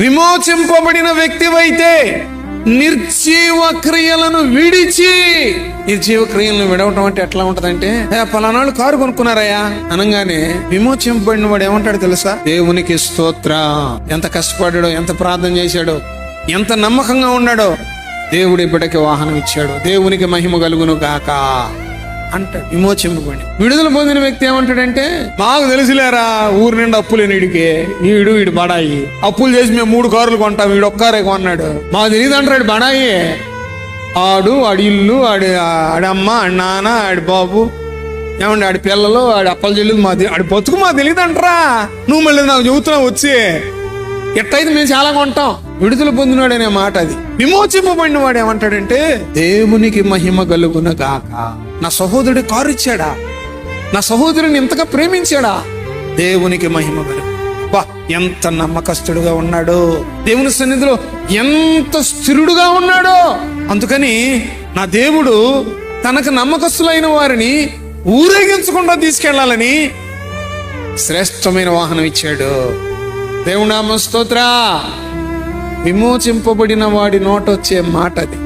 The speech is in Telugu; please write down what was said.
విమోచింపబడిన వ్యక్తివైతే నిర్జీవ క్రియలను విడిచి నిర్జీవ క్రియలను విడవటం అంటే ఎట్లా ఉంటదంటే పలానాళ్ళు కారు కొనుక్కున్నారయ్యా అనగానే విమోచింపబడిన వాడు ఏమంటాడు తెలుసా? దేవునికి స్తోత్ర. ఎంత కష్టపడ్డాడో ఎంత ప్రార్థన చేశాడో ఎంత నమ్మకంగా ఉన్నాడో దేవుడి బిడ్డకి వాహనం ఇచ్చాడు. దేవునికి మహిమ కలుగును గాక. అంటాడు. విమోచింపబడి విడుదల పొందిన వ్యక్తి ఏమంటాడంటే మాకు తెలుసులేరా ఊరు నిండా అప్పులు వీడికి ఈడు వీడు బడాయి. అప్పులు చేసి మేము మూడు కారులు కొంటాం వీడు ఒక్కారే కొన్నాడు. మాకు తెలియదు అంటాడు బడాయి. ఆడు ఆడి ఇల్లు ఆడి ఆడి అమ్మ ఆడి నాన్న ఆడి బాబు. ఏమండి ఆడి పిల్లలు ఆడి అప్పలు చెల్లి మా ఆడి బతుకు మాకు తెలియదు అంటారా నువ్వు మళ్ళీ నాకు చెబుతున్నావు వచ్చి. ఎట్టయితే మేము చాలా కొంటాం. విడుదల పొందినాడనే మాట అది. విమోచింపబడిన వాడు ఏమంటాడంటే దేవునికి మహిమ కలుగున గాక. నా సహోదరుడి కారు ఇచ్చాడా నా సహోదరుని ఇంతగా ప్రేమించాడా? దేవునికి మహిమ కలుగు. వా ఎంత నమ్మకస్తుడుగా ఉన్నాడో. దేవుని సన్నిధిలో ఎంత స్థిరుడుగా ఉన్నాడో. అందుకని నా దేవుడు తనకు నమ్మకస్తులైన వారిని ఊరేగించకుండా తీసుకెళ్ళాలని శ్రేష్టమైన వాహనం ఇచ్చాడు. దేవునామ స్తోత్ర. విమోచింపబడిన వాడి నోటొచ్చే మాట అది